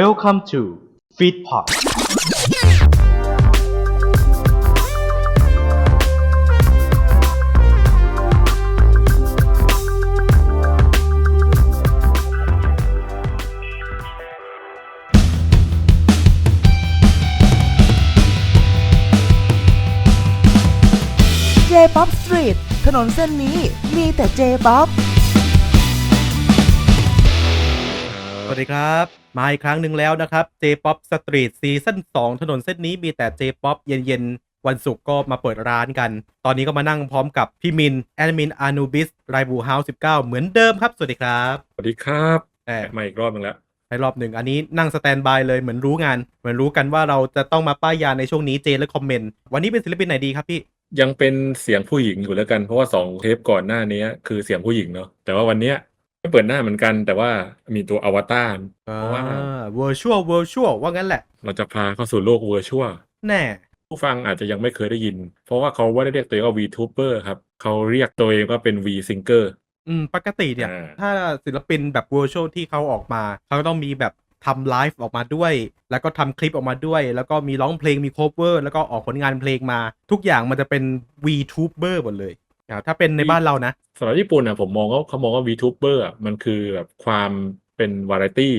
Welcome to Feedpot เจป๊อปสตรีทถนนเส้นนี้มีแต่เจป๊อป วัสดีครับ มาอีกครั้งหนึ่งแล้วนะครับ J-POP Street ซีซั่น2ถนนเส้นนี้มีแต่ J-POP เย็นๆ วันศุกร์ก็มาเปิดร้านกัน ตอนนี้ก็มานั่งพร้อมกับพี่มิน แอดมินอานูบิสไรบูเฮาส์19 เหมือนเดิมครับ สวัสดีครับ สวัสดีครับแอบมาอีกรอบหนึงแล้วในรอบหนึ่งอันนี้นั่งสแตนบายเลยเหมือนรู้งาน เหมือนรู้กันว่าเราจะต้องมาป้ายยาในช่วงนี้เจและคอมเมนต์วันนี้เป็นศิลปินไหนดีครับพี่ยังเป็นเสียงผู้หญิงอยู่แล้วกันเพราะว่าสองเทปก่อนหน้านี้คือเสียงผู้หญิงเนาะแต่ว่าวันเนี้ย ไม่เปิดหน้าเหมือนกัน แต่ว่ามีตัวอวตารเพราะว่า virtual virtual ว่างั้นแหละ เราจะพาเข้าสู่โลกเวอร์ชวลแน่ ผู้ฟังอาจจะยังไม่เคยได้ยิน เพราะว่าเขาไม่ได้เรียกตัวเองว่า VTuber ครับ เขาเรียกตัวเองว่าเป็น V Singer อืม ปกติเนี่ยอ่าถ้าศิลปินแบบ virtual ที่เขาออกมา เขาก็ต้องมีแบบทำไลฟ์ออกมาด้วย แล้วก็ทำคลิปออกมาด้วย แล้วก็มีร้องเพลงมีโคเวอร์ แล้วก็ออกผลงานเพลงมา ทุกอย่างมันจะเป็น VTuber หมดเลย อ่าถ้าเป็นในบ้านเรานะสำหรับญี่ปุ่นอะผมมองว่าเขามองว่า VTuber อะมันคือแบบความเป็นวาไรตี้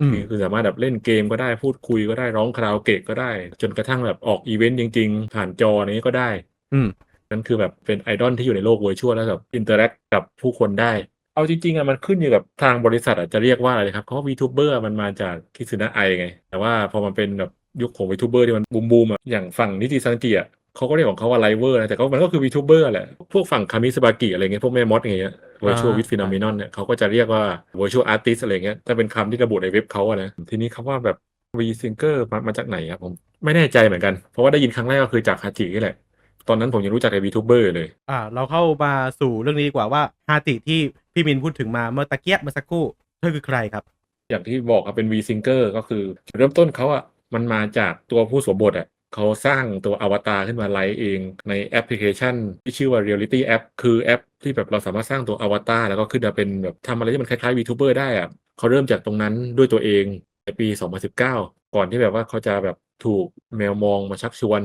อืมคือคือสามารถแบบเล่นเกมก็ได้พูดคุยก็ได้ร้องคาราโอเกะก็ได้ จนกระทั่งแบบออกอีเวนต์จริง ๆ ผ่านจอนี้ก็ได้ อืมนั่นคือแบบเป็นไอดอลที่อยู่ในโลกเวอร์ชวลแล้วแบบอินเตอร์แอคกับผู้คนได้ เอาจริงๆอะมันขึ้นอยู่กับทางบริษัทอะจะเรียกว่าอะไรครับเพราะว่า VTuber มันมาจากคิซึนะไอไง แต่ว่าพอมันเป็นแบบยุคของ VTuber ที่มันบูมบูมๆอะอย่างฝั่งนิติซังจิอะ เขาก็เรียกของเขาว่าไลเวอร์นะแต่ก็มันก็คือ VTuber แหละ พวกฝั่งคามิสบากิอะไรเงี้ยพวกแม่มดอย่างเงี้ย Virtual อ่า with Phenomenon เนี่ยเขาก็จะเรียกว่า Virtual Artist อะไรเงี้ยถ้าเป็นคำที่ระบุในเว็บเขาอะนะ ทีนี้คำว่าแบบ V Singer มามาจากไหนครับผมไม่แน่ใจเหมือนกัน เพราะว่าได้ยินครั้งแรกก็คือจากฮาจินี่แหละ ตอนนั้นผมยังรู้จักใน VTuber เลย อ่า เราเข้ามาสู่เรื่องนี้ดีกว่าว่าฮาติที่พี่มินพูดถึงมาเมื่อตะเกียบเมื่อสักครู่เธอคือใครครับ อย่างที่บอกครับเป็น V Singer ก็คือจุดเริ่มต้นเขาอะมันมาจากตัวผู้สวมบทอะ เขาสร้างตัวอวตารขึ้นมาไลฟ์เองในแอปพลิเคชัน ที่ชื่อว่า Reality App คือแอปที่แบบเราสามารถสร้างตัวอวตารแล้วก็ขึ้นมาเป็นแบบทำอะไรที่มันคล้ายๆ VTuber ได้อะเขาเริ่มจากตรงนั้นด้วยตัวเองในปี 2019 ก่อนที่แบบว่าเขาจะแบบถูกแมวมองมาชักชวน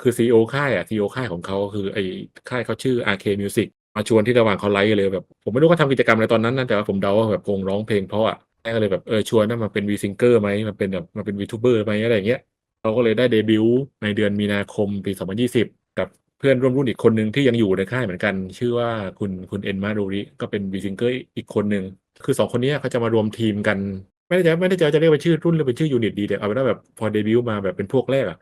คือ CEO ค่ายอะ CEO ค่ายของเขาคือไอ้ค่ายเขาชื่อ RK Music มาชวนที่ระหว่างเขาไลฟ์เลยแบบผมไม่รู้เขาทำกิจกรรมอะไรตอนนั้นนะแต่ว่าผมเดาว่าแบบคงร้องเพลงเพราะอะแม่ก็เลยแบบเออชวนนะมาเป็น V Singer ไหมมาเป็นแบบมาเป็น VTuber ไหมอะไรอย่างเงี้ย เขาก็เลยได้เดบิวต์ในเดือนมีนาคมปี 2020 กับเพื่อนร่วมรุ่นอีกคนหนึ่งที่ยังอยู่ในค่ายเหมือนกัน ชื่อว่าคุณคุณเอ็นมาดูริก็เป็น V Singer อีกคนหนึ่งคือสองคนเนี้ยเขาจะมารวมทีมกัน ไม่ได้จะไม่ได้จะจะเรียกว่าชื่อรุ่นหรือเป็นชื่อยูนิตดีแต่เอาเป็นว่าแบบพอเดบิวต์มาแบบเป็นพวกแรกอะ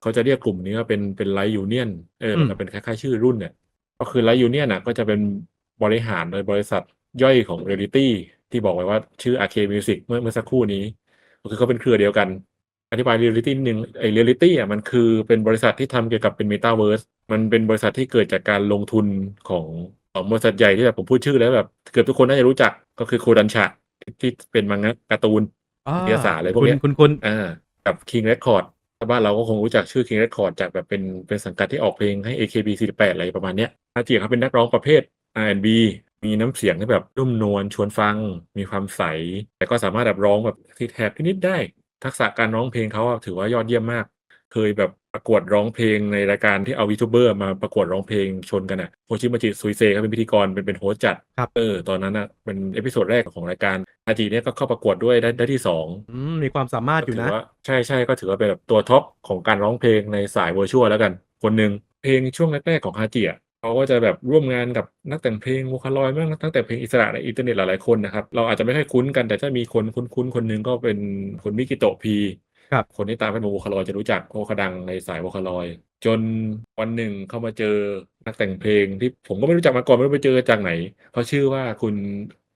เขาจะเรียกกลุ่มนี้ว่าเป็นเป็นไลท์ยูเนียนเอออืมมันเป็นคล้ายๆชื่อรุ่นเนี่ยก็คือไลท์ยูเนียนอะก็จะเป็นบริหารโดยบริษัทย่อยของเรียลิตี้ที่บอกไว้ว่าชื่อ RK Music เมื่อเมื่อสักครู่นี้ก็คือเขาเป็นเครือเดียวกัน อธิบายเรียลิตี้นิดนึงไอ้เรียลิตี้อะมันคือเป็นบริษัทที่ทำเกี่ยวกับเป็นเมตาเวิร์สมันเป็นบริษัทที่เกิดจากการลงทุนของของบริษัทใหญ่ที่แบบผมพูดชื่อแล้วแบบ เกือบทุกคนน่าจะรู้จักก็คือโคดันชะที่เป็นมังงะการ์ตูนนิตยสารอะไรพวกเนี้ยคุณคุณอ่ากับ King Record ถ้าบ้านเราก็คงรู้จักชื่อ King Record จากแบบเป็นเป็นสังกัดที่ออกเพลงให้ AKB48 อะไรประมาณเนี้ยอาเจียเขาเป็นนักร้องประเภท R&B มีน้ำเสียงที่แบบนุ่มนวลชวนฟัง มีความใส แต่ก็สามารถแบบร้องแบบที่แทบนิดๆได้ ทักษะการร้องเพลงเขาอะถือว่ายอดเยี่ยมมาก เคยแบบประกวดร้องเพลงในรายการที่เอาวีทูเบอร์มาประกวดร้องเพลงชนกันอะโฮชิมาจิซุยเซเขาเป็นพิธีกรเป็นเป็นโฮสต์จัดครับเออตอนนั้นอะเป็นเอพิโซดแรกของรายการอาจิเนี่ยก็เข้าประกวดด้วยได้ได้ที่สองอืมมีความสามารถอยู่ถืนะว่าใช่ใช่ก็ถือว่าเป็นแบบตัวท็อปของการร้องเพลงในสายเวอร์ชวลแล้วกัน คนหนึ่งเพลงช่วงแรกๆของฮาจิอะ เขาก็จะแบบร่วมงานกับนักแต่งเพลงว o คาลอยบ้างนักแต่งเพลงอิสระในอินเทอร์เน็ตหลายๆคนนะครับเราอาจจะไม่ค่อยคุ้นกันแต่ถ้ามีคนคุ้นๆคนหนึ่งก็เป็นคุณมิกิโตะพีครับคนที่ตามเป็นว o คาลอยจะรู้จักเพราะว่าเขาดังในสายว o คาลอย จนวันหนึ่งเขามาเจอนักแต่งเพลงที่ผมก็ไม่รู้จักมาก่อนไม่รู้ไปเจอจากไหนเขาชื่อว่าคุณ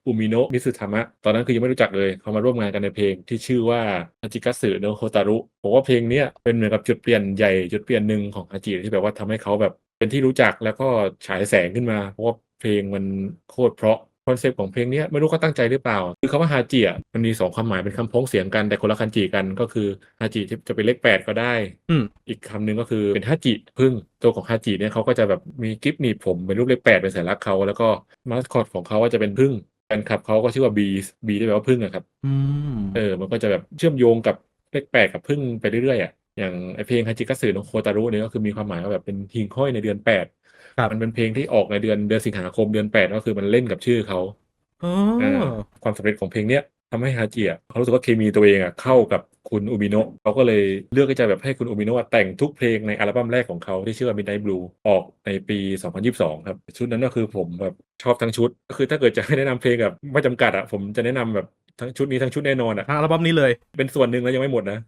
อุมิโนะมิสึทามะตอนนั้นคือยังไม่รู้จักเลยเขามาร่วมงานกันในเพลงที่ชื่อว่าอาจิกัสึโนโฮตารุผมว่าเพลงเนี้ยเป็นเหมือนกับจุดเปลี่ยนใหญ่จุดเปลี่ยนหนึ่งของอาจิที่แบบว่าทำให้เขาแบบ เป็นที่รู้จักแล้วก็ฉายแสงขึ้นมา เพราะว่าเพลงมันโคตรเพราะคอนเซปต์ของเพลงเนี้ยไม่รู้เขาตั้งใจหรือเปล่า คือคำว่าฮาจิอะมันมีสองความหมายเป็นคำพ้องเสียงกันแต่คนละคันจิกันก็คือฮาจิที่จะเป็นเลขแปดก็ได้อืมอีกคำหนึ่งก็คือเป็นฮาจิพึ่งตัวของฮาจิเนี่ยเขาก็จะแบบมีกิฟหนีบผมเป็นรูปเลขแปดเป็นสัญลักษณ์เขาแล้วก็มาสคอตของเขาก็จะเป็นพึ่งแฟนคลับเขาก็ชื่อว่าบีบีที่แปลว่าพึ่งอะครับอืมเออมันก็จะแบบเชื่อมโยงกับเลขแปดกับพึ่งไปเรื่อยๆอะ อย่างไอเพลงฮาจิกัสึโนโคตารุเนี่ยก็คือมีความหมายว่าแบบเป็นหิ่งห้อยในเดือนแปดครับมันเป็นเพลงที่ออกในเดือนเดือนสิงหาคมเดือนแปดก็คือมันเล่นกับชื่อเขาอ๋ออ่าความสำเร็จของเพลงเนี้ยทำให้ฮาจิอะเขารู้สึกว่าเคมีตัวเองอะเข้ากับคุณอุมิโนะเขาก็เลยเลือกที่จะแบบให้คุณอุมิโนะแต่งทุกเพลงในอัลบั้มแรกของเขาที่ชื่อว่า Midnight Blue ออกในปี 2022 ครับ ชุดนั้นก็คือผมแบบชอบทั้งชุด ก็คือถ้าเกิดจะให้แนะนำเพลงแบบไม่จำกัดอะผมจะแนะนำแบบ ทั้งชุดนี้ทั้งชุดแน่นอนอะทางอัลบั้มนี้เลย เป็นส่วนหนึ่งแล้วยังไม่หมดนะ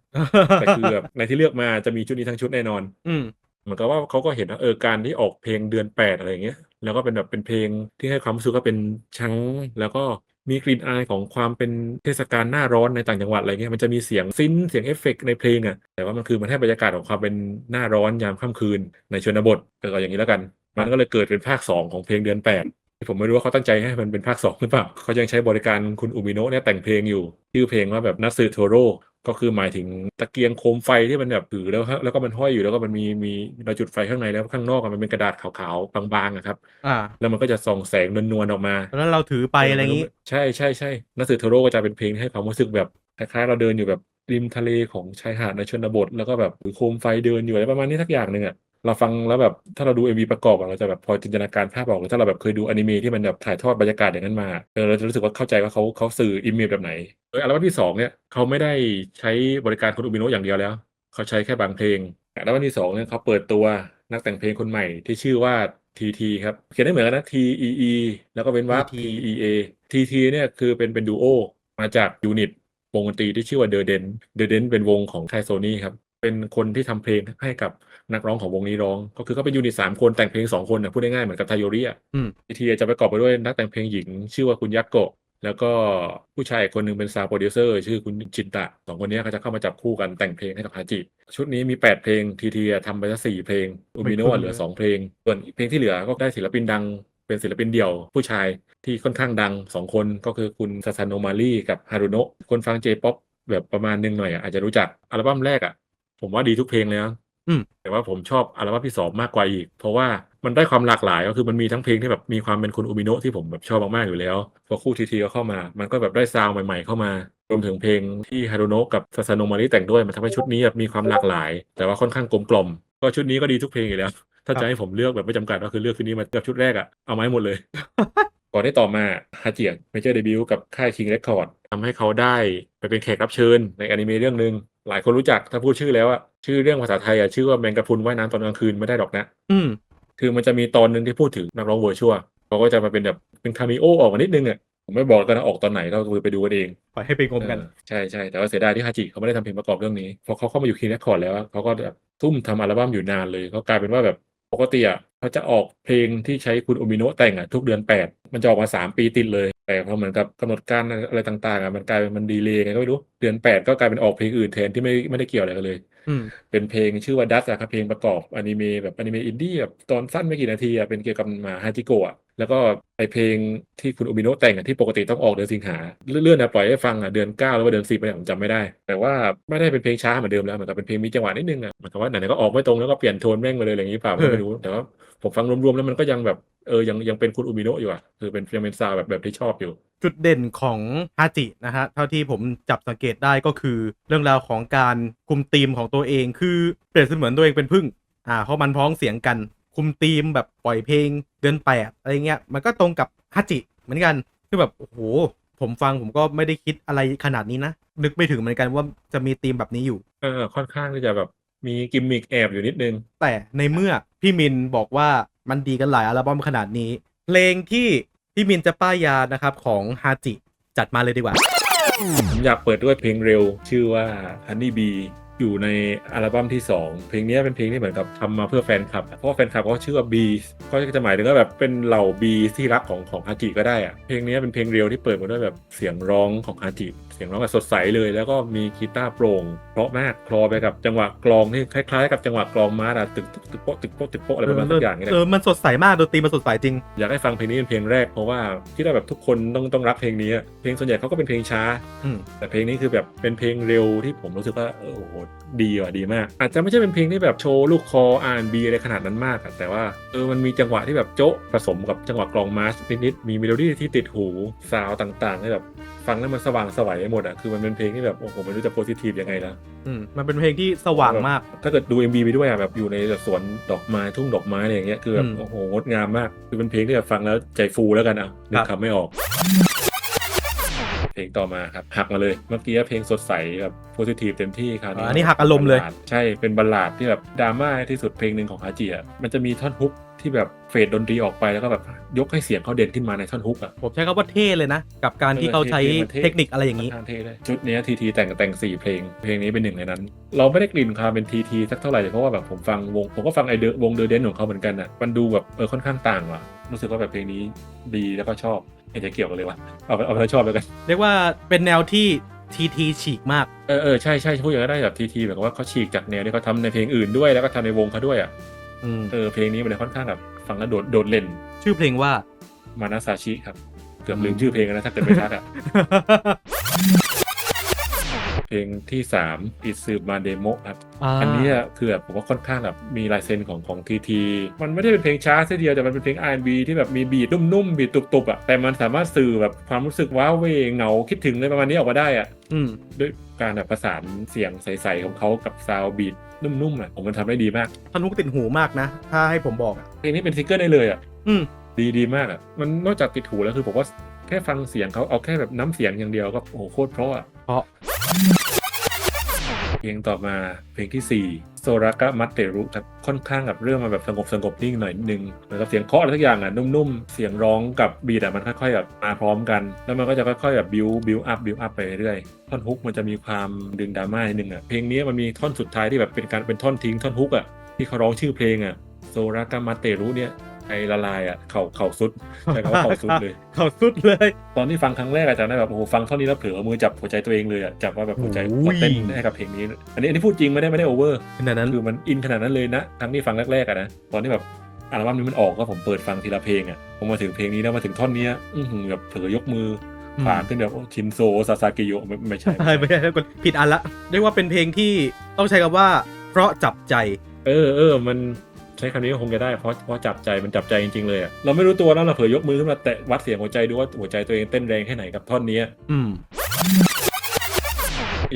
แต่คือแบบในที่เลือกมาจะมีชุดนี้ทั้งชุดแน่นอน อืมเหมือนกับว่าเขาก็เห็นว่าเออการที่ออกเพลงเดือนแปดอะไรอย่างเงี้ย แล้วก็เป็นแบบเป็นเพลงที่ให้ความรู้สึกว่าเป็นช้างแล้วก็มีกลิ่นอายของความเป็นเทศกาลหน้าร้อนในต่างจังหวัดอะไรเงี้ยมันจะมีเสียงซินเสียงเอฟเฟกต์ในเพลงอะแต่ว่ามันคือมันให้บรรยากาศของความเป็นหน้าร้อนยามค่ำคืนในชนบทเออเอาอย่างนี้แล้วกัน มันก็เลยเกิดเป็นภาคสองของเพลงเดือนแปด ผมไม่รู้ว่าเขาตั้งใจให้มันเป็นภาคสองหรือเปล่าเขายังใช้บริการคุณอุมิโนะเนี่ยแต่งเพลงอยู่ ชื่อเพลงว่าแบบนัตสึโทโร่ก็คือหมายถึงตะเกียงโคมไฟที่มันแบบถือแล้วฮะแล้วก็มันห้อยอยู่แล้วก็มันมีมีเราจุดไฟข้างในแล้วข้างนอกอะมันเป็นกระดาษขาวๆบางๆอะครับอ่าแล้วมันก็จะส่องแสงนวลๆออกมาแล้วเราถือไปอะไรอย่างงี้ ใช่ใช่ใช่นัสือโทโร่ก็จะเป็นเพลงที่ให้ความรู้สึกแบบคล้ายๆเราเดินอยู่แบบริมทะเลของชายหาดในชนบทแล้วก็แบบถือโคมไฟเดินอยู่อะไรประมาณนี้สักอย่างหนึ่งอะ เราฟังแล้วแบบถ้าเราดู MV ประกอบอะเราจะแบบพอจินตนาการภาพออกหรือถ้าเราแบบเคยดูอนิเมะที่มันแบบถ่ายทอดบรรยากาศอย่างนั้นมาเออเราจะรู้สึกว่าเข้าใจว่าเขาเขาสื่ออิมเมจแบบไหนโดยอัลบั้มที่สองเนี่ยเขาไม่ได้ใช้บริการคุณอุบิโนะอย่างเดียวแล้ว เขาใช้แค่บางเพลงอัลบั้มที่สองเนี่ยเขาเปิดตัวนักแต่งเพลงคนใหม่ที่ชื่อว่า TT ครับเขียนได้เหมือนกันนะ T E E แล้วก็เป็นว่า P TT E A TT เนี่ยคือเป็นเป็นดูโอมาจากยูนิตวงดนตรีที่ชื่อว่า The Den The Den เป็นวงของค่ายโซนี่ครับ เป็นคนที่ทำเพลงให้กับนักร้องของวงนี้ร้อง ก็คือเขาเป็นยูนิตสามคนแต่งเพลงสองคนนะพูดง่ายๆเหมือนกับไทโยริอะอืมทีจะประกอบไปด้วยนักแต่งเพลงหญิง ชื่อว่าคุณยักโกะแล้วก็ผู้ชายอีกคนหนึ่งเป็นซาวด์โปรดิวเซอร์ชื่อคุณจินตะสองคนนี้เขาจะเข้ามาจับคู่กันแต่งเพลงให้กับฮาจิ ชุดนี้มี 8 เพลงทีทีทำไปแค่สี่เพลงอูมิโนะเหลือ 2 เพลง ส่วนเพลงที่เหลือก็ได้ศิลปินดังเป็นศิลปินเดี่ยว ผู้ชายที่ค่อนข้างดัง 2 คนก็คือคุณซาซานโนมารีกับฮารุโนะคนฟังเจป๊อปแบบประมาณนึงหน่อยอะอาจจะรู้จักอัลบั้มแรกอะ ผมว่าดีทุกเพลงเลยนะอืมแต่ว่าผมชอบอัลบั้มที่สองมากกว่าอีก เพราะว่ามันได้ความหลากหลายก็คือมันมีทั้งเพลงที่แบบมีความเป็นคุณอุมิโนะที่ผมแบบชอบมากๆอยู่แล้วพอคู่ทีทีก็เข้ามา มันก็แบบได้ซาวด์ใหม่ๆเข้ามารวมถึงเพลงที่ฮารุโนะกับซาซาโนมาริแต่งด้วยมันทำให้ชุดนี้แบบมีความหลากหลาย แต่ว่าค่อนข้างกลมกล่อมก็ชุดนี้ก็ดีทุกเพลงอยู่แล้ว ถ้าจะให้ผมเลือกแบบไม่จำกัดก็คือเลือกชุดนี้มากับชุดแรกอะเอามาให้หมดเลย ก่อนที่ต่อมาฮาเจียเมเจอร์เดบิวต์กับค่าย King Record ทำให้เขาได้ไปเป็นแขกรับเชิญในอนิเมะเรื่องหนึ่ง หลายคนรู้จักถ้าพูดชื่อแล้วอะชื่อเรื่องภาษาไทยอะชื่อว่าแมงกะพรุนว่ายน้ำตอนกลางคืนไม่ได้หรอกนะ อืมคือมันจะมีตอนหนึ่งที่พูดถึงนักร้องเวอร์ชวลเขาก็จะมาเป็นแบบเป็นคาเมิโอออกมานิดนึงอะผมไม่บอกกันนะออกตอนไหนเราไปดูกันเองปล่อยให้ไปงมกัน เออใช่ใช่แต่ว่าเสียดายที่ฮาจิเขาไม่ได้ทำเพลงประกอบเรื่องนี้พอเขาเข้ามาอยู่คีนแรคคอร์ดแล้วอะเขาก็แบบทุ่มทำอัลบั้มอยู่นานเลยเขากลายเป็นว่าแบบ ปกติอะเขาจะออกเพลงที่ใช้คุณโอมิโนะแต่งอะทุกเดือน 8 มันจะออกมา 3 ปีติดเลย แต่พอเหมือนกับกำหนดการอะไรต่างๆอะมันกลายเป็นมันดีเลย์ไงก็ไม่รู้ เดือน 8 ก็กลายเป็นออกเพลงอื่นแทนที่ไม่ไม่ได้เกี่ยวอะไรกันเลย เป็นเพลงชื่อว่าดัสอะครับเพลงประกอบอนิเมะแบบอนิเมะอินดี้แบบตอนสั้นไม่กี่นาทีอะเป็นเกี่ยวกับหมาฮาจิโกะอะแล้วก็ไอเพลงที่คุณอุบิโนะแต่งอะที่ปกติต้องออกเดือนสิงหาเลื่อนๆนะปล่อยให้ฟังอะเดือนเก้าแล้วว่าเดือนสิบไปผมจำไม่ได้ แต่ว่าไม่ได้เป็นเพลงช้าเหมือนเดิมแล้วเหมือนกับเป็นเพลงมีจังหวะนิดนึงอะเหมือนกับว่าไหนๆก็ออกไม่ตรงแล้วก็เปลี่ยนโทนแม่งไปเลยอะไรอย่างนี้เปล่าไม่รู้แต่ว่า ผมฟังรวมๆแล้วมันก็ยังแบบเออยังยังเป็นคุณอุบิโนะอยู่อะคือเป็นยังเป็นซาวด์แบบแบบที่ชอบอยู่ จุดเด่นของฮาจินะฮะเท่าที่ผมจับสังเกตได้ก็คือ เรื่องราวของการคุมธีมของตัวเองคือเปรียบเสมือนตัวเองเป็นพึ่งอ่าเพราะมันพ้องเสียงกัน คุมธีมแบบปล่อยเพลงเดือนแปดอะไรเงี้ยมันก็ตรงกับฮาจิเหมือนกันคือแบบโอ้โหผมฟังผมก็ไม่ได้คิดอะไรขนาดนี้นะ นึกไม่ถึงเหมือนกันว่าจะมีธีมแบบนี้อยู่เออค่อนข้างที่จะแบบ มีกิมมิกแอบอยู่นิดนึง แต่ในเมื่อพี่มินบอกว่ามันดีกันหลายอัลบั้มขนาดนี้ เพลงที่พี่มินจะป้ายยานะครับของฮาจิจัดมาเลยดีกว่า ผมอยากเปิดด้วยเพลงเร็ว ชื่อว่า Honey Bee อยู่ในอัลบั้มที่ 2 เพลงนี้เป็นเพลงที่เหมือนกับทำมาเพื่อแฟนคลับ เพราะว่าแฟนคลับเขาชื่อว่า B ก็จะหมายถึงว่าแบบเป็นเหล่า B ที่รักของของฮาจิก็ได้อะเพลงนี้เป็นเพลงเร็วที่เปิดมาด้วยแบบเสียงร้องของฮาจิ สียงร้องแบบสดใสเลย แล้วก็มีกีตาร์โปร่งเพราะมากคลอไปกับจังหวะกลองที่คล้ายๆ กับจังหวะกลองมาร์อะตึกตึกตึกโป๊ะตึกโป๊ะตึกโป๊ะอะไรประมาณสักอย่างนี่แหละเออมันสดใสมากดนตรีมันสดใสจริง อยากให้ฟังเพลงนี้เป็นเพลงแรกเพราะว่าคิดว่าแบบทุกคนต้องต้องรักเพลงนี้อะเพลงส่วนใหญ่เขาก็เป็นเพลงช้าอืมแต่เพลงนี้คือแบบเป็นเพลงเร็วที่ผมรู้สึกว่าเออโอ้โหดีว่ะดีมาก อาจจะไม่ใช่เป็นเพลงที่แบบโชว์ลูกคอ R&B อะไรขนาดนั้นมากอะแต่ว่าเออมันมีจังหวะที่แบบโจ๊ะผสมกับจังหวะกลองมาร์ชนิดๆมีเมโลดี้ที่ติดหูซาวด์ต่างๆที่แบบฟังแล้วมันสว่างไสวัยไปหมดอะคือมันเป็นเพลงที่แบบโอ้โหไม่รู้จะโพสิทีฟยังไงแล้วอืมมันเป็นเพลงที่สว่างมาก ถ้าเกิดดู MV ไปด้วยอะแบบอยู่ในแบบสวนดอกไม้ทุ่งดอกไม้อะไรอย่างเงี้ยคือแบบอืมโอ้โหงดงามมาก คือเป็นเพลงที่แบบฟังแล้วใจฟูแล้วกันอะนึคกรับคำไม่ออก เพลงต่อมาครับหักมาเลยเมื่อกี้เพลงสดใสแบบโพสิทีฟเต็มที่ครับอันนี้หักอารมณ์เลยบัลดใช่เป็นบัลลาดที่แบบดราม่าที่สุดเพลงหนึ่งของฮาจิอะมันจะมีท่อนฮุก ที่แบบเฟดดนตรีออกไปแล้วก็แบบยกให้เสียงเขาเด่นขึ้นมาในท่อนฮุกอะผมใช้คำว่าเท่เลยนะ กับการที่เขาใช้เออเท่เทคนิคอะไรอย่างนี้นี้ทางเท่เลยชุดเนี้ทีทีแต่งแต่งสี่เพลง เพลงนี้เป็นหนึ่งในนั้น เราไม่ได้กลิ่นความเป็นทีทีสักเท่าไหร่เพราะว่าแบบผมฟังวงผมก็ฟังไอเดอวงเดอเดนของเขาเหมือนกันอะมันดูแบบเออค่อนข้างต่างว่ะรู้สึกว่าแบบเพลงนี้ดีแล้วก็ชอบเห็นจะเกี่ยวกันเลยวะเอาไปเอาไปชอบแล้วกันเรียกว่าเป็นแนวที่ทีทีฉีกมาก เออเออใช่ใช่พูดอย่างนั้นได้แบบทีทีแบบว่าเขาฉีกจากแนวที่เขาทำในเพลงอื่นด้วยแล้วก็ทำในวงเขาด้วยอะอืม เออเพลงนี้มันเลยค่อนข้างแบบฟังแล้วโดดโดดเล่น ชื่อเพลงว่ามานาซาชิครับ เกือบลืมชื่อเพลงแล้วนะถ้าเกิดไม่ชัดอะ เพลงที่สามอิซึมาเดโมครับ อันเนี้ยคือแบบผมว่าค่อนข้างแบบมีลายเซ็นของของทีที มันไม่ได้เป็นเพลงช้าเสียเดียวแต่มันเป็นเพลง R&B ที่แบบมีบีทนุ่มๆบีทตุบๆอะแต่มันสามารถสื่อแบบความรู้สึกว้าวเวเหงาคิดถึงอะไรประมาณนี้ออกมาได้อะ อืมด้วยการแบบประสานเสียงใสๆของเขากับซาวบีทนุ่มๆอะผมมันทำได้ดีมากท่อนฮุกติดหูมากนะ ถ้าให้ผมบอกอะเพลงนี้เป็นซิงเกิลได้เลยอะอืมดีดีมากอะ มันนอกจากติดหูแล้วคือผมว่าแค่ฟังเสียงเขาเอาแค่แบบน้ำเสียงอย่างเดียวก็โอ้โหโคตรเพราะอะเพราะ เพลงต่อมาเพลงที่4โซรากะมัตเตรุครับค่อนข้างแบบเรื่องมาแบบสงบสงบนิ่งหน่อยนึงเหมือนกับเสียงเคาะอะไรสักอย่างอะนุ่มๆ เสียงร้องกับบีดอะมันค่อยๆแบบมาพร้อมกัน แล้วมันก็จะค่อยๆแบบบิวบิวอัพบิวอัพไปเรื่อยๆท่อนฮุกมันจะมีความดึงดราม่านิดนึงอะเพลงนี้มันมีท่อนสุดท้ายที่แบบเป็นการเป็นท่อนทิ้งท่อนฮุกอะที่เขาร้องชื่อเพลงอะโซรากะมัตเตรุเนี่ย ไอละลายอะเข่าเข่าสุดใช่คำว่าเข่าสุดเลย เขาสุดเลย ตอนที่ฟังครั้งแรกอาจารย์ได้แบบโอ้โหฟังเท่านี้แล้วเผลอเอามือจับหัวใจตัวเองเลยอะจับว่าแบบหัวใจโอ้ยหัวเต้นให้กับเพลงนี้ อันนี้อันนี้พูดจริงไม่ได้ไม่ได้โอเวอร์ขนาดนั้น คือมันอินขนาดนั้นเลยนะทั้งที่ฟังแรกๆอะนะตอนที่แบบอัลบั้มนี้มันออกก็ผมเปิดฟังทีละเพลงอะผมมาถึงเพลงนี้แล้วมาถึงท่อนเนี้ยอื้อหือแบบเผลอยกมืออมผ่านขึ้นแบบโอ้ชินโซซาซากิโยะไม่ไม่ใช่ใช่ไม่ใช่แล้วกดผิดอันละ เรียกว่าเป็นเพลงที่ต้องใช้คำว่า เพราะจับใจ เออเออมัน ใช้คำนี้ก็คงจะได้เพราะเพราะจับใจมันจับใจจริงๆเลยอะเราไม่รู้ตัวแล้วเราเผยยกมือขึ้นมาแตะวัดเสียงหัวใจดูว่าหัวใจตัวเองเต้นแรงแค่ไหนกับท่อนนี้อืม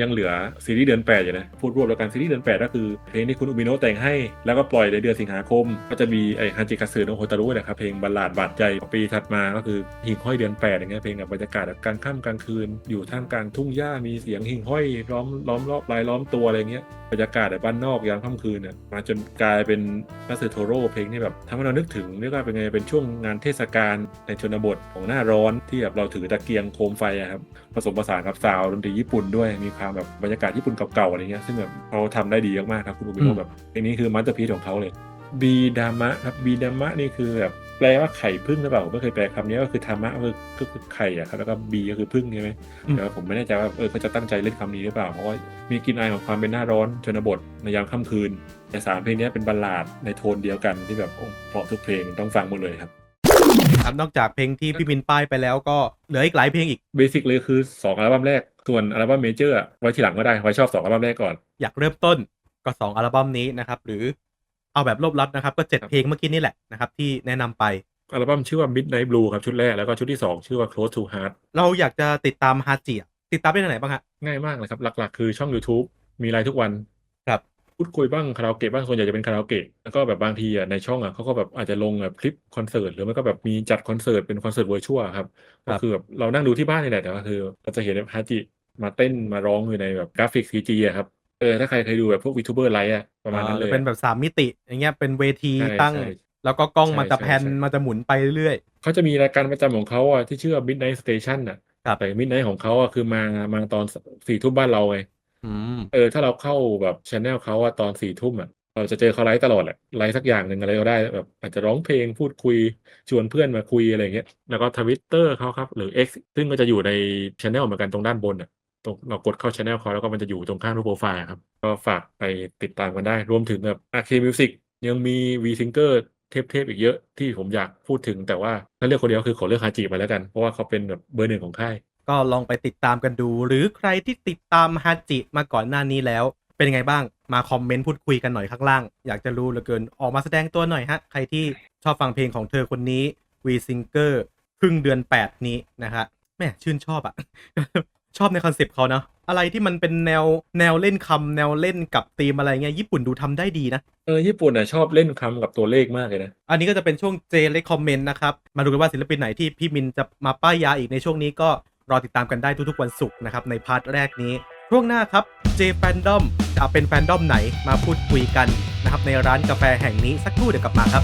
ยังเหลือซีรีส์เดือน 8 อยู่นะ พูดรวบแล้วกันซีรีส์เดือน 8 ก็คือเพลงที่คุณอุบิโนะแต่งให้ แล้วก็ปล่อยในเดือนสิงหาคม ก็จะมีไอฮันจิคาสึโนโฮตารุนะครับเพลงบัลลาดบาดใจปีถัดมาก็คือหิ่งห้อยเดือน8อย่างเงี้ยเพลงแบบบรรยากาศแบบกลางค่ำกลางคืน อยู่ท่ามกลางทุ่งหญ้ามีเสียงหิ่งห้อยล้อมล้อมรอบรายล้อมตัวอะไรเงี้ยบรรยากาศแบบบ้านนอกยามค่ำคืนเนี่ยมาจนกลายเป็นนัสโทโร่เพลงที่แบบทำให้เรานึกถึงเรียกว่าเป็นไงเป็นช่วงงานเทศกาลในชนบทของหน้าร้อนที่แบบเราถือตะเกียงโคมไฟอะครับผสมผสานกับซาวด์ดนตรีญี่ปุ่นด้วยมีความแบบบรรยากาศญี่ปุ่นเก่าๆอะไรเงี้ยซึ่งแบบเขาทำได้ดีมากๆครับคุณอุบิอืโนะมแบบเพลงนี้คือมาสเตอร์พีซของเขาเลยบีดามะครับบีดามะนี่คือแบบแปลว่าไข่พึ่งหรือเปล่าผมไม่เคยแปลคำนี้ก็คือธรรมะก็คือก็คือไข่อะครับแล้วก็บีก็คือพึ่งใช่ไหมแต่ว่าผมไม่แน่ใจว่าเออเขาจะตั้งใจเล่นคำนี้หรือเปล่าเพราะว่ามีกลินอายของความเป็นหน้าร้อนชนบทในยามค่ำคืนแต่สามเพลงนี้เป็นบัลลาดในโทนเดียวกันที่แบบโอ้เพราะทุกเพลงต้องฟังหมดเลยครับ ครับนอกจากเพลงที่พี่มินป้ายไปแล้วก็เหลืออีกหลายเพลงอีก เบสิกเลยคือสองอัลบั้มแรก ส่วนอัลบั้มเมเจอร์ไว้ทีหลังก็ได้ ไว้ชอบสองอัลบั้มแรกก่อน อยากเริ่มต้นก็สองอัลบั้มนี้นะครับ หรือเอาแบบรวบลัดนะครับ ก็เจ็ดครับเพลงเมื่อกี้นี่แหละนะครับ ที่แนะนำไป อัลบั้มชื่อว่า Midnight Blue ครับชุดแรก แล้วก็ชุดที่ 2 ชื่อว่า Close to Heart เราอยากจะติดตามฮาจิอะติดตามได้ทางไหนบ้างฮะ ง่ายมากเลยครับ หลักๆ คือช่อง YouTube มีไลฟ์ทุกวันครับ พูดคุยบ้างคาราโอเกะบ้างส่วนใหญ่จะเป็นคาราโอเกะแล้วก็แบบบางทีอะในช่องอะเขาก็แบบอาจจะลงแบบคลิปคอนเสิร์ตหรือไม่ก็แบบมีจัดคอนเสิร์ตเป็นคอนเสิร์ตเวอร์ชวลครับครัก็บคือแบบเรานั่งดูที่บ้านนี่แหละแต่ว่าคือเราจะเห็นแบบฮาจิมาเต้นมาร้องอยู่ในแบบกราฟิกซีจีอะครับเออถ้าใครเคยดูแบบพวกวีทูเบอร์ไลฟ์อะประมาณนั้นเลยอ่าเป็นแบบสามมิติ อย่างเงี้ยเป็นเวทีใช่ตั้งใช่แล้วก็กล้องใช่มันจะใช่แพนใช่มันจะหมุนไปเรื่อยเขาจะมีรายการประจำของเขาอะที่ชื่อว่า Midnight Station อะครับแต่ Midnight ของเขาอะคือมามาตอนสี่ทุ่มบ้านเราไงๆ อืม เออถ้าเราเข้าแบบช anel เขาอะตอนสี่ทุ่มอะเราจะเจอเขาไลฟ์ตลอดแหละไลฟ์สักอย่างหนึ่งอะไรก็ได้แบบอาจจะร้องเพลงพูดคุยชวนเพื่อนมาคุยอะไรอย่างเงี้ยแล้วก็ทวิตเตอร์เขาครับ หรือ X ซึ่งก็จะอยู่ในช anel เหมือนกันตรงด้านบนอะตรงเรากดเข้าช anel เขาแล้วก็มันจะอยู่ตรงข้างรูปโปรไฟล์ครับ ก็ฝากไปติดตามกันได้ รวมถึงแบบ a r c a Music ยังมี V Singer เทพๆอีกเยอะที่ผมอยากพูดถึงแต่ว่าถ้าเลือกคนเดียวคือขอเลือกฮาจิไปแล้วกัน เพราะว่าเขาเป็นแบบเบอร์หนึ่งของค่าย ก็ลองไปติดตามกันดู หรือใครที่ติดตามฮาจิมาก่อนหน้านี้แล้ว เป็นยังไงบ้างมาคอมเมนต์พูดคุยกันหน่อยข้างล่าง อยากจะรู้เหลือเกินออกมาแสดงตัวหน่อยฮะ ใครที่ชอบฟังเพลงของเธอคนนี้ V Singer ครึ่งเดือน 8 นี้นะฮะแม่ชื่นชอบอะชอบในคอนเซปต์เขาเนาะอะไรที่มันเป็นแนวแนวเล่นคำแนวเล่นกับธีมอะไรเงี้ยญี่ปุ่นดูทำได้ดีนะ เออ ญี่ปุ่นอะชอบเล่นคำกับตัวเลขมากเลยนะ อันนี้ก็จะเป็นช่วงเจเลคคอมเมนต์นะครับ มาดูกันว่าศิลปินไหนที่พี่มินจะมาป้ายยาอีกในช่วงนี้ก็ รอติดตามกันได้ทุกๆวันศุกร์นะครับในพาร์ทแรกนี้ช่วงหน้าครับ J Fandom จะเป็นแฟนดอมไหนมาพูดคุยกันนะครับในร้านกาแฟแห่งนี้สักครู่เดี๋ยวกลับมาครับ